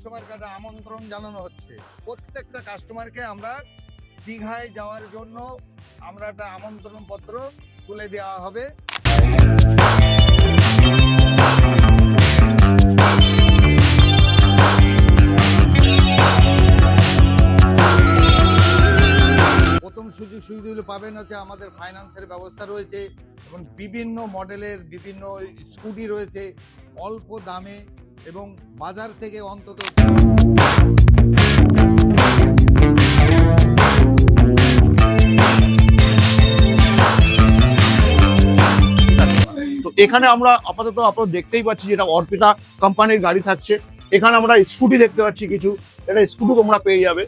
কাস্টমারকে একটা আমন্ত্রণ জানানো হচ্ছে। প্রত্যেকটা কাস্টমারকে আমরা দীঘায় যাওয়ার জন্য আমরা একটা আমন্ত্রণ পত্র তুলে দেওয়া হবে। প্রথম সুযোগ সুবিধাগুলো পাবেন হচ্ছে আমাদের ফাইন্যান্সের ব্যবস্থা রয়েছে এবং বিভিন্ন মডেলের বিভিন্ন স্কুটি রয়েছে। অল্প দামে এবং বাজার থেকে অন্তত এখানে আমরা আপাতত আপনারা দেখতেই পাচ্ছি যেটা অর্পিতা কোম্পানির গাড়ি থাকছে। এখানে আমরা স্কুটি দেখতে পাচ্ছি কিছু। এটা স্কুটি তোমরা পেয়ে যাবে।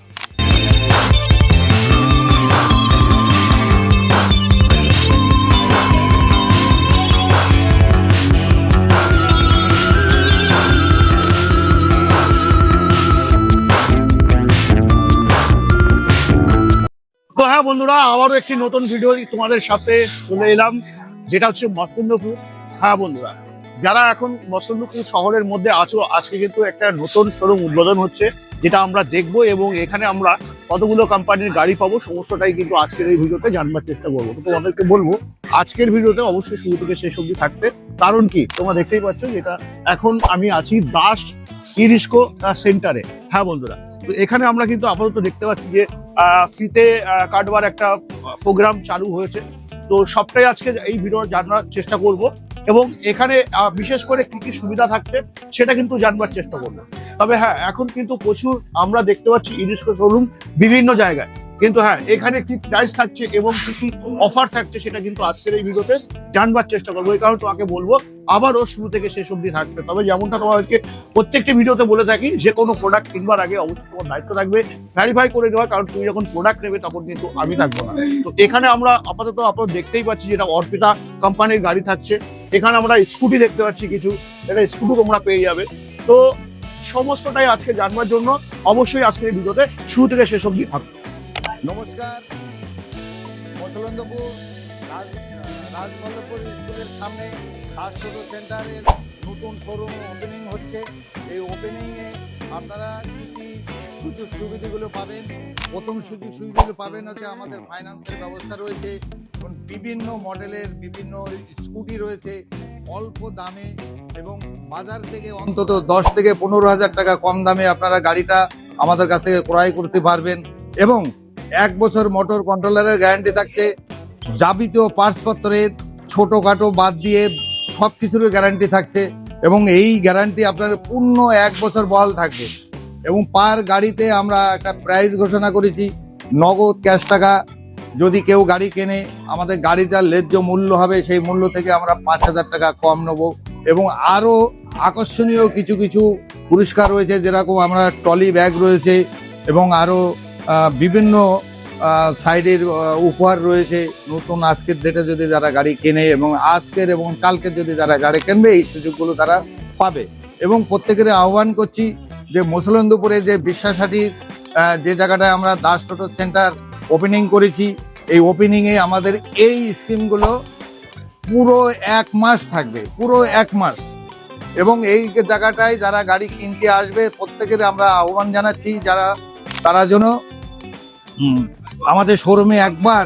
তো হ্যাঁ বন্ধুরা, আবারও একটি নতুন ভিডিও তোমাদের সাথে চলে এলাম, যেটা হচ্ছে মস্তন্দপুর হ্যাঁ বন্ধুরা, যারা এখন মস্তন্দপুর শহরের মধ্যে আছো, আজকে কিন্তু একটা নতুন শোরুম উদ্বোধন হচ্ছে, যেটা আমরা দেখব এবং এখানে আমরা কতগুলো কোম্পানির গাড়ি পাবো, সমস্তটাই কিন্তু আজকের এই ভিডিওতে জানবার চেষ্টা করব। তোমাদেরকে বলব, আজকের ভিডিওতে অবশ্যই শুরু থেকে শেষ অবধি থাকতে কারণ কি, তোমরা দেখতেই পাচ্ছ যেটা এখন আমি আছি দাস ইরিস্কো সেন্টারে হ্যাঁ বন্ধুরা, তো এখানে আমরা কিন্তু আপাতত দেখতে পাচ্ছি যে ফ্রিতে কাটবার একটা প্রোগ্রাম চালু হয়েছে। তো সবটাই আজকে এই ভিডিও জানার চেষ্টা করব এবং এখানে বিশেষ করে কি কি সুবিধা থাকছে সেটা কিন্তু জানবার চেষ্টা করব। তবে হ্যাঁ এখন কিন্তু প্রচুর আমরা দেখতে পাচ্ছি ইউনেস্কো বিভিন্ন জায়গায়। কিন্তু হ্যাঁ এখানে কি প্রাইস থাকছে এবং কি কি অফার থাকছে সেটা কিন্তু আজকের এই ভিডিওতে জানবার চেষ্টা করব। এই কারণে তোমাকে বলব, আবারও শুরু থেকে শেষ অবধি থাকবে। তবে যেমনটা তোমাদেরকে প্রত্যেকটি ভিডিওতে বলে থাকি, যে কোনো প্রোডাক্ট কিনবার আগে অবশ্যই তোমার দায়িত্ব থাকবে ভ্যারিফাই করে নেওয়া কারণ তুমি যখন প্রোডাক্ট নেবে তখন কিন্তু আমি থাকব না। তো এখানে আমরা আপাতত আপনারা দেখতেই পাচ্ছি যেটা অর্পিতা কোম্পানির গাড়ি থাকছে। এখানে আমরা স্কুটি দেখতে পাচ্ছি কিছু, এটা স্কুটি তোমরা পেয়ে যাবে। তো সমস্তটাই আজকে জানবার জন্য অবশ্যই আজকের ভিডিওতে শুরু থেকে শেষ অবধি থাকবে। নমস্কার। মসলন্দপুর রাজ স্কুলের সামনে দাস টোটো সেন্টারের নতুন শোরুম ওপেনিং হচ্ছে। এই ওপেনিংয়ে আপনারা কী কী সুযোগ সুবিধাগুলো পাবেন? প্রথম সুযোগ সুবিধাগুলো পাবেন হচ্ছে আমাদের ফাইন্যান্সের ব্যবস্থা রয়েছে এবং বিভিন্ন মডেলের বিভিন্ন স্কুটি রয়েছে অল্প দামে এবং বাজার থেকে অন্তত দশ থেকে পনেরো হাজার টাকা কম দামে আপনারা গাড়িটা আমাদের কাছ থেকে ক্রয় করতে পারবেন। এবং এক বছর মোটর কন্ট্রোলারের গ্যারান্টি থাকছে। যাবতীয় পার্টসপত্রের ছোটোখাটো বাদ দিয়ে সব কিছুর গ্যারান্টি থাকছে এবং এই গ্যারান্টি আপনার পূর্ণ এক বছর বহাল থাকবে। এবং পার গাড়িতে আমরা একটা প্রাইস ঘোষণা করেছি, নগদ ক্যাশ টাকা। যদি কেউ গাড়ি কেনে, আমাদের গাড়িটার ন্যায্য মূল্য হবে, সেই মূল্য থেকে আমরা পাঁচ হাজার টাকা কম নেব। এবং আরও আকর্ষণীয় কিছু কিছু পুরস্কার রয়েছে, যেরকম আমরা ট্রলি ব্যাগ রয়েছে এবং আরও বিভিন্ন সাইডের উপহার রয়েছে। নতুন আজকের ডেটে যদি যারা গাড়ি কেনে এবং আজকের এবং কালকে যদি যারা গাড়ি কিনবে, এই সুযোগগুলো তারা পাবে। এবং প্রত্যেকের আহ্বান করছি যে মুসলন্দপুরে যে বিশ্বাসাটির যে জায়গাটায় আমরা দাস টোটো সেন্টার ওপেনিং করেছি, এই ওপেনিংয়ে আমাদের এই স্কিমগুলো পুরো এক মাস থাকবে, পুরো এক মাস। এবং এই জায়গাটায় যারা গাড়ি কিনতে আসবে, প্রত্যেকের আমরা আহ্বান জানাচ্ছি যারা, তারা যেন আমাদের শোরুমে একবার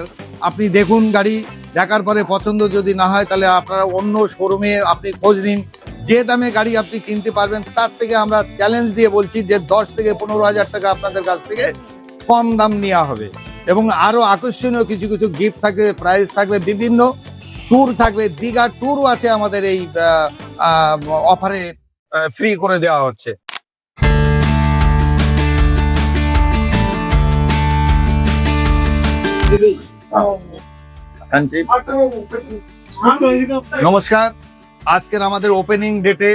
আপনি দেখুন গাড়ি, দেখার পরে পছন্দ যদি না হয় তাহলে আপনারা অন্য শোরুমে আপনি খোঁজ নিন। যে দামে গাড়ি আপনি কিনতে পারবেন, তার থেকে আমরা চ্যালেঞ্জ দিয়ে বলছি যে দশ থেকে পনেরো হাজার টাকা আপনাদের কাছ থেকে কম দাম নেওয়া হবে। এবং আরও আকর্ষণীয় কিছু কিছু গিফট থাকবে প্রাইজ থাকবে, বিভিন্ন ট্যুর থাকবে, দীঘা ট্যুরও আছে আমাদের এই অফারে ফ্রি করে দেওয়া হচ্ছে। নমস্কার। আজকের আমাদের ওপেনিং ডেটে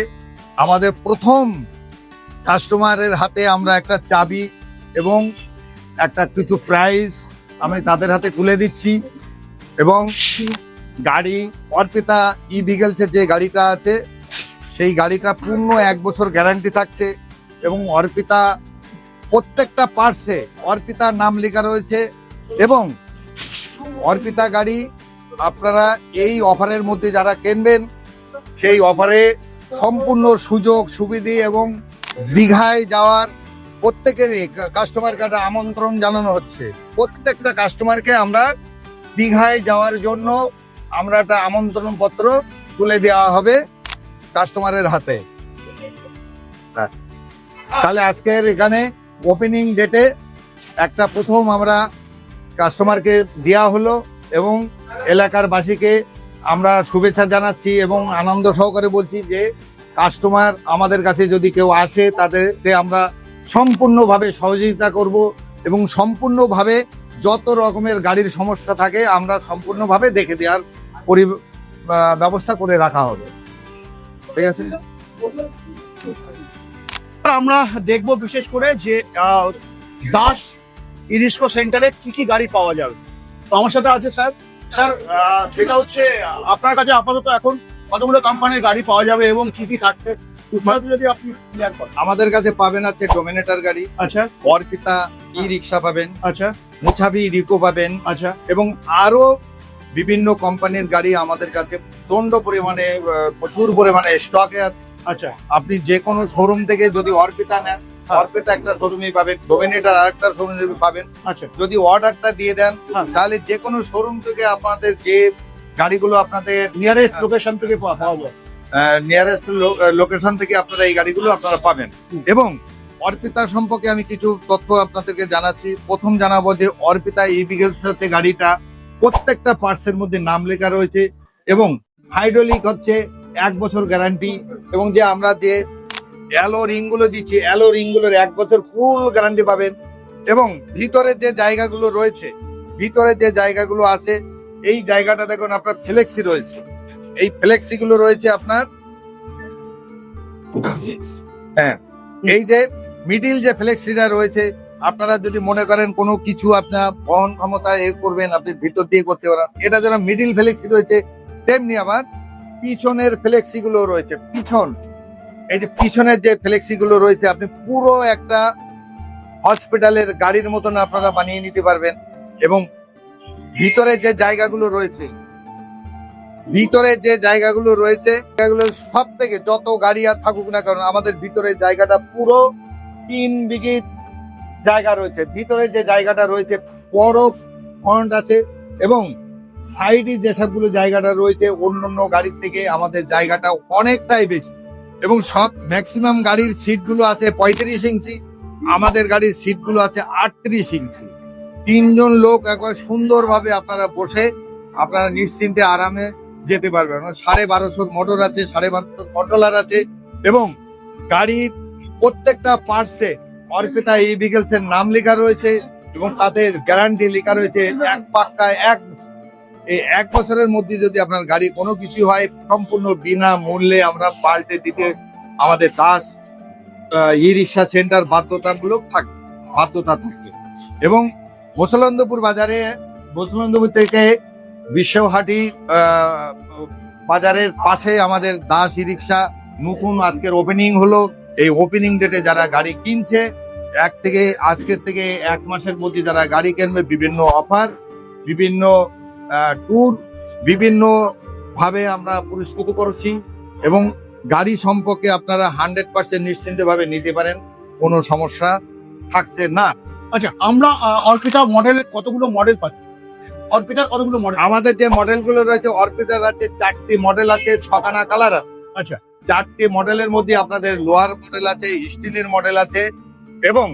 আমাদের প্রথম কাস্টমারের হাতে আমরা একটা চাবি এবং একটা কিছু প্রাইজ আমি তাদের হাতে তুলে দিচ্ছি। এবং গাড়ি, অর্পিতা ই ভিগেলসের যে গাড়িটা আছে, সেই গাড়িটা পূর্ণ এক বছর গ্যারান্টি থাকছে এবং অর্পিতা প্রত্যেকটা পার্টসে অর্পিতার নাম লেখা রয়েছে এবং অর্পিতা গাড়ি, আপনারা এই অফারের মধ্যে যারা কিনবেন, সেই অফারে সম্পূর্ণ সুযোগ, সুবিধে এবং দীঘায় যাওয়ার প্রত্যেকেরই কাস্টমারকে একটা আমন্ত্রণ জানানো হচ্ছে প্রত্যেকটা কাস্টমারকে আমরা দীঘায় যাওয়ার জন্য আমরা একটা আমন্ত্রণ পত্র তুলে দেওয়া হবে কাস্টমারের হাতে হ্যাঁ। তাহলে আজকের এখানে ওপেনিং ডেটে একটা প্রথম আমরা কাস্টমারকে দেওয়া হলো এবং এলাকার বাসীকে আমরা শুভেচ্ছা জানাচ্ছি এবং আনন্দ সহকারে বলছি যে কাস্টমার আমাদের কাছে যদি কেউ আসে, তাদেরকে আমরা সম্পূর্ণভাবে সহযোগিতা করব এবং সম্পূর্ণভাবে যত রকমের গাড়ির সমস্যা থাকে, আমরা সম্পূর্ণভাবে দেখে দেওয়ার পরি ব্যবস্থা করে রাখা হবে। ঠিক আছে? আমরা দেখব বিশেষ করে যে দাস ইরিস্কো সেন্টারে কি কি গাড়ি পাওয়া যাবে? তো আমার সাথে আছে স্যার। স্যার যেটা হচ্ছে আপনার কাছে আপাতত এখন কতগুলো কোম্পানির গাড়ি পাওয়া যাবে এবং কি কি থাকছে? যদি আপনি আমাদের কাছে পাবেন আছে ডোমিনেটর গাড়ি আচ্ছা। অর্পিতা ই রিক্সা পাবেন আচ্ছা। মুছাবি রিকো পাবেন আচ্ছা। এবং আরও বিভিন্ন কোম্পানির গাড়ি আমাদের কাছে প্রচণ্ড পরিমাণে প্রচুর পরিমাণে স্টকে আছে। আচ্ছা। আপনি যে কোনো শোরুম থেকে যদি অর্পিতা নেন। অর্পিতা একটা শোরুমে পাবেন ডোমিনেটার আরেকটা শোরুমে পাবেন। আচ্ছা। যদি অর্ডারটা দিয়ে দেন হ্যাঁ। তাহলে যে কোনো শোরুম থেকে আপনাদের যে গাড়িগুলো আপনাদের নিয়ারেস্ট লোকেশন থেকে পাওয়া নিয়ারেস্ট লোকেশন থেকে আপনারা এই গাড়িগুলো আপনারা পাবেন। এবং অর্পিতা সম্পর্কে আমি কিছু তথ্য আপনাদেরকে জানাচ্ছি। প্রথম জানাব যে অর্পিতা ইভিগেলস হচ্ছে গাড়িটা প্রত্যেকটা পার্টসের মধ্যে নাম লেখা রয়েছে এবং হাইড্রোলিক হচ্ছে এক বছর গ্যারান্টি এবং যে আমরা যে অ্যালো রিংগুলো দিচ্ছি অ্যালো রিংগুলোর এক বছর ফুল গ্যারান্টি পাবেন। এবং ভিতরে যে জায়গাগুলো রয়েছে, ভিতরে যে জায়গাগুলো আছে, এই জায়গাটা দেখুন আপনার ফ্লেক্সি রয়েছে। এই ফ্লেক্সি গুলো রয়েছে আপনার হ্যাঁ এই যে মিডিল যে ফ্লেক্সিটা রয়েছে, আপনারা যদি মনে করেন কোনো কিছু আপনার বহন ক্ষমতা এ করবেন, আপনি ভিতর দিয়ে করতে পারেন। এটা যেন মিডিল ফ্লেক্সি রয়েছে, তেমনি আবার পিছনের ফ্লেক্সি গুলো রয়েছে, পিছন। এই যে পিছনের যে ফ্লেক্সি গুলো রয়েছে, আপনি পুরো একটা হসপিটালের গাড়ির মতন আপনারা বানিয়ে নিতে পারবেন। এবং ভিতরে যে জায়গাগুলো রয়েছে, ভিতরে যে জায়গাগুলো রয়েছে সব থেকে যত গাড়ি আর থাকুক না কারণ আমাদের ভিতরের জায়গাটা পুরো তিন বিঘি জায়গা রয়েছে। ভিতরে যে জায়গাটা রয়েছে, বড় ফ্রন্ট আছে এবং সাইডে যেসবগুলো জায়গাটা রয়েছে অন্য অন্য গাড়ির থেকে আমাদের জায়গাটা অনেকটাই বেশি। এবং সব ম্যাক্সিমাম গাড়ির সিটগুলো আছে পঁয়ত্রিশ ইঞ্চি, আমাদের গাড়ির সিটগুলো আছে আটত্রিশ ইঞ্চি। তিনজন লোক একবার সুন্দরভাবে আপনারা বসে আপনারা নিশ্চিন্তে আরামে যেতে পারবেন। সাড়ে বারোশোর মোটর আছে, সাড়ে বারোশোর কন্ট্রোলার আছে এবং গাড়ির প্রত্যেকটা পার্টসে অর্পিতা ই ভিকেলস এর নাম লেখা রয়েছে এবং তাদের গ্যারান্টি লেখা রয়েছে এক পাক্কায়, এক এই এক বছরের মধ্যে যদি আপনার গাড়ি কোনো কিছু হয়, সম্পূর্ণ বিনা মূল্যে আমরা পাল্টে দিতে আমাদের দাস ই রিক্সা সেন্টার বাধ্যতামূলক থাকবে বাধ্যতা থাকবে এবং মুসলন্দপুর বাজারে, মুসলন্দপুর থেকে বিশ্বহাটি বাজারের পাশে আমাদের দাস ই রিক্সা নতুন আজকের ওপেনিং হলো। এই ওপেনিং ডেটে যারা গাড়ি কিনছে, এক থেকে, আজকের থেকে এক মাসের মধ্যে যারা গাড়ি কিনবে, বিভিন্ন অফার বিভিন্ন ট্যুর বিভিন্ন ভাবে আমরা পুরস্কৃত করছি এবং গাড়ি সম্পর্কে আপনারা হান্ড্রেড পার্সেন্ট নিশ্চিন্তে ভাবে নিতে পারেন কোনো সমস্যা থাকছে না। আচ্ছা আমরা অর্পিতা মডেলের কতগুলো মডেল পাচ্ছি? অর্পিতার কতগুলো মডেল আমাদের যে মডেলগুলো রয়েছে অর্পিতার আছে চারটি মডেল আছে ছখানা কালার আছে। আচ্ছা। চারটি মডেলের মধ্যে আপনাদের লোহার মডেল আছে স্টিলের মডেল আছে এবং।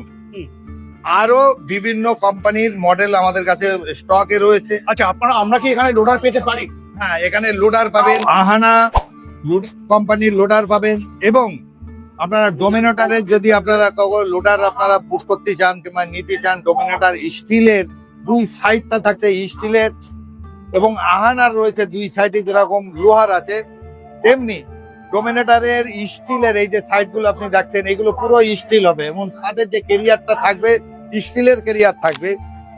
আরও বিভিন্ন কোম্পানির মডেল আমাদের কাছে স্টকে রয়েছে। আচ্ছা আপনারা আমরা কি এখানে লোডার পেতে পারি? হ্যাঁ এখানে লোডার পাবেন। আহানা কোম্পানির লোডার পাবেন এবং আপনারা ডোমিনেটারের যদি আপনারা কখনো লোডার আপনারা বুক করতে চান কিংবা নিতে চান ডোমিনেটার স্টিলের দুই সাইডটা থাকছে স্টিলের এবং আহানার রয়েছে দুই সাইডে যেরকম লোহার আছে তেমনি ডোমিনেটারের স্টিলের এই যে সাইডগুলো আপনি দেখছেন এগুলো পুরো স্টিল হবে। এবং সাথে যে কেরিয়ারটা থাকবে স্টিলের কেরিয়ার থাকবে।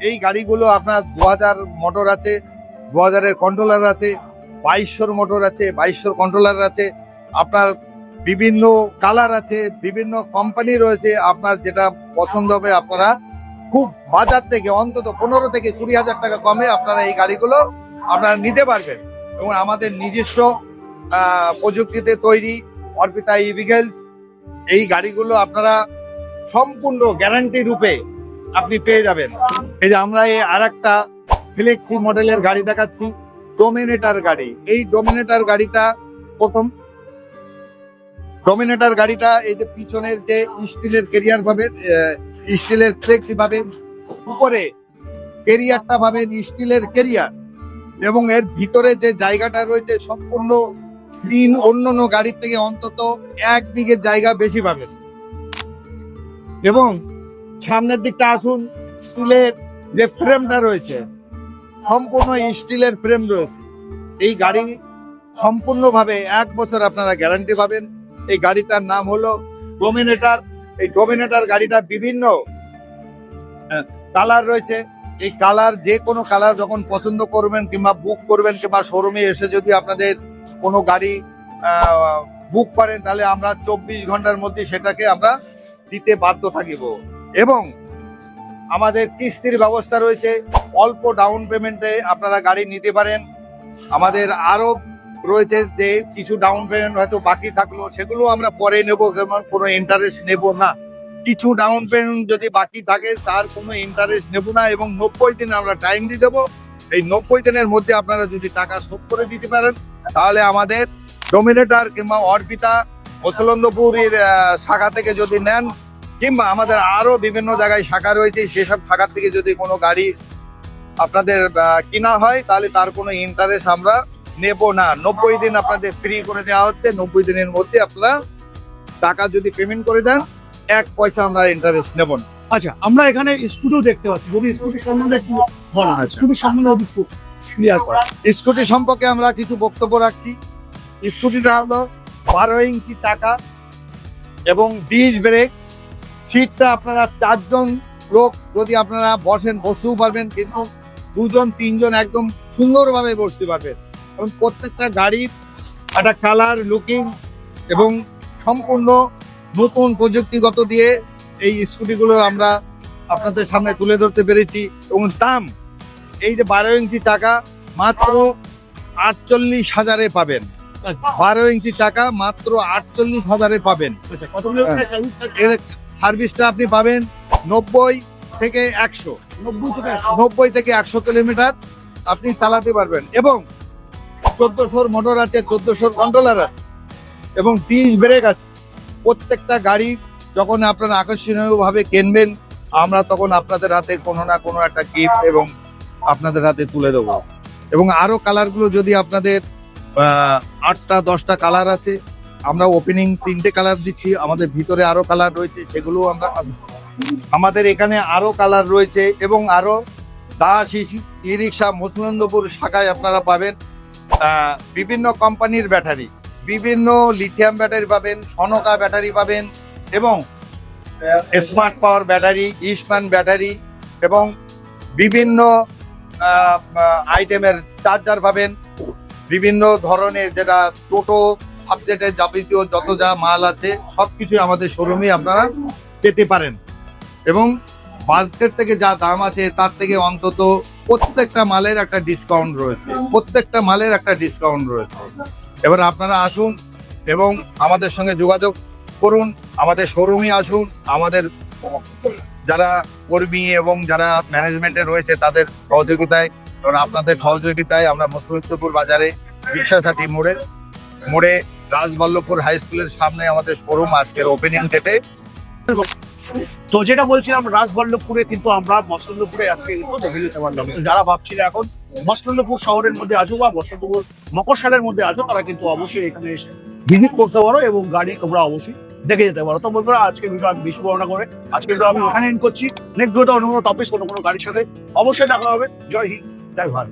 এই গাড়িগুলো আপনার দু হাজার মোটর আছে দু হাজারের কন্ট্রোলার আছে, বাইশশোর মোটর আছে, বাইশশোর কন্ট্রোলার আছে, আপনার বিভিন্ন কালার আছে, বিভিন্ন কোম্পানি রয়েছে, আপনার যেটা পছন্দ হবে আপনারা খুব বাজার থেকে, অন্তত পনেরো থেকে কুড়ি হাজার টাকা কমে আপনারা এই গাড়িগুলো আপনারা নিতে পারবেন। এবং আমাদের নিজস্ব প্রযুক্তিতে তৈরি অর্পিতা ইভিগেলস এই গাড়িগুলো আপনারা সম্পূর্ণ গ্যারান্টি রূপে আপনি পেয়ে যাবেন। এই যে আমরা এই আর একটা ফ্লেক্সি মডেলের গাড়ি দেখাচ্ছি ডোমিনেটার গাড়ি। এই ডোমিনেটার গাড়িটা প্রথম। ডোমিনেটার গাড়িটা এই যে পিছনের যে স্টিলের কেরিয়ার পাবেন স্টিলের ফ্লেক্সি পাবেন উপরে কেরিয়ারটা পাবেন স্টিলের কেরিয়ার এবং এর ভিতরে যে জায়গাটা রয়েছে সম্পূর্ণ তিন অন্য অন্য গাড়ির থেকে অন্তত এক দিকের জায়গা বেশি পাবেন এবং সামনের দিকটা আসুন, স্টিলের যে ফ্রেমটা রয়েছে, সম্পূর্ণ স্টিলের ফ্রেম রয়েছে। এই গাড়ি সম্পূর্ণভাবে এক বছর আপনারা গ্যারান্টি পাবেন। এই গাড়িটার নাম হলো ডোমিনেটার। এই ডোমিনেটার গাড়িটা বিভিন্ন কালার রয়েছে। এই কালার, যে কোনো কালার যখন পছন্দ করবেন কিংবা বুক করবেন কিংবা শোরুমে এসে যদি আপনাদের কোনো গাড়ি বুক করেন, তাহলে আমরা চব্বিশ ঘণ্টার মধ্যে সেটাকে আমরা দিতে বাধ্য থাকিব। এবং আমাদের কিস্তির ব্যবস্থা রয়েছে। অল্প ডাউন পেমেন্টে আপনারা গাড়ি নিতে পারেন। আমাদের আরও রয়েছে যে কিছু ডাউন পেমেন্ট হয়তো বাকি থাকল, সেগুলো আমরা পরে নেব যেমন কোনো ইন্টারেস্ট নেব না। কিছু ডাউন পেমেন্ট যদি বাকি থাকে, তার কোনো ইন্টারেস্ট নেব না এবং নব্বই দিন আমরা টাইম দিয়ে দেবো। এই নব্বই দিনের মধ্যে আপনারা যদি টাকা শোধ করে দিতে পারেন, তাহলে আমাদের ডোমিনেটার কিংবা অর্পিতা মুসলন্দপুরের শাখা থেকে যদি নেন কিংবা আমাদের আরও বিভিন্ন জায়গায় শাখা রয়েছে সেসব শাখা থেকে যদি কোনো গাড়ি আপনাদের কিনা হয় তাহলে তার কোনো ইন্টারেস্ট আমরা নেব না। নব্বই দিন আপনাদের ফ্রি করে দেওয়া হচ্ছে নব্বই দিনের মধ্যে আপনারা টাকা যদি পেমেন্ট করে দেন এক পয়সা আমরা ইন্টারেস্ট নেব না। আচ্ছা আমরা এখানে স্কুটিও দেখতে পাচ্ছি। যদি স্কুটি সম্বন্ধে একটু বলা আচ্ছা। স্কুটি সম্বন্ধে একটু ক্লিয়ার করা স্কুটি সম্পর্কে আমরা কিছু বক্তব্য রাখছি। স্কুটিটা হলো বারো ইঞ্চি চাকা এবং ডিস ব্রেক সিটটা আপনারা চারজন লোক যদি আপনারা বসেন, বসতেও পারবেন, কিন্তু দুজন, তিনজন একদম সুন্দরভাবে বসতে পারবেন। এবং প্রত্যেকটা গাড়ির একটা কালার লুকিং এবং সম্পূর্ণ নতুন প্রযুক্তিগত দিয়ে এই স্কুটিগুলো আমরা আপনাদের সামনে তুলে ধরতে পেরেছি। এবং দাম, এই যে বারো ইঞ্চি চাকা মাত্র আটচল্লিশ হাজারে পাবেন। বারো ইঞ্চি চাকা মাত্র আটচল্লিশ হাজারে পাবেন। আচ্ছা কত কিলোমিটার সার্ভিস থাকে এর সার্ভিসটা আপনি পাবেন নব্বই থেকে একশো। নব্বই থেকে একশো। কিলোমিটার আপনি চালাতে পারবেন। এবং চোদ্দশোর মোটর আছে চোদ্দশোর কন্ট্রোলার আছে। এবং ডিস ব্রেক আছে। প্রত্যেকটা গাড়ি যখন আপনারা আকর্ষণীয়ভাবে কিনবেন আমরা তখন আপনাদের হাতে কোনো না কোনো একটা গিফট এবং আপনাদের হাতে তুলে দেবো। এবং আরও কালারগুলো যদি আপনাদের আটটা, দশটা কালার আছে। আমরা ওপেনিং তিনটে কালার দিচ্ছি, আমাদের ভিতরে আরও কালার রয়েছে সেগুলো আমরা আমাদের এখানে আরও কালার রয়েছে এবং আরও দাস ই রিক্সা মুসলন্দপুর শাখায় আপনারা পাবেন বিভিন্ন কোম্পানির ব্যাটারি বিভিন্ন লিথিয়াম ব্যাটারি পাবেন, সনকা ব্যাটারি পাবেন এবং smart power battery Eastman battery এবং বিভিন্ন আইটেমের চার্জার পাবেন। বিভিন্ন ধরনের যেটা টোটো সাবজেক্টের যাবতীয় যত যা মাল আছে সব সবকিছু আমাদের শোরুমে আপনারা পেতে পারেন। এবং বাজেট থেকে যা দাম আছে, তার থেকে অন্তত প্রত্যেকটা মালের একটা ডিসকাউন্ট রয়েছে। প্রত্যেকটা মালের একটা ডিসকাউন্ট রয়েছে। এবার আপনারা আসুন এবং আমাদের সঙ্গে যোগাযোগ করুন, আমাদের শোরুমে আসুন, আমাদের যারা কর্মী এবং যারা ম্যানেজমেন্টে রয়েছে, তাদের সহযোগিতায় এবং আপনাদের সহযোগিতায় আমরা মুসলিমপুর বাজারে বিশ্বাসাটি মোড়ে মোড়ে রাজবল্লভপুর হাই স্কুলের সামনে আমাদের শোরুম আজকের ওপেনিং ডেটে তো যেটা বলছিলাম, রাজবল্লভপুরে কিন্তু আমরা মস্তন্দপুরে আজকে কিন্তু যারা ভাবছিল এখন মস্তন্দপুর শহরের মধ্যে আছো বা মস্তন্দপুর মকরসালের মধ্যে আছো, তারা কিন্তু অবশ্যই এখানে এসে ভিজিট করতে পারো এবং গাড়ি তোমরা অবশ্যই দেখে যেতে পারো। তো বন্ধুরা, আজকে ভিডিও আমি বেশি বর্ণনা করে, আজকে ভিডিও আমি এখানে এন্ড করছি। নেক্সট অন্য কোনো টপিক কোনো কোনো গাড়ির সাথে অবশ্যই দেখা হবে। জয় হিন্দ। ভারত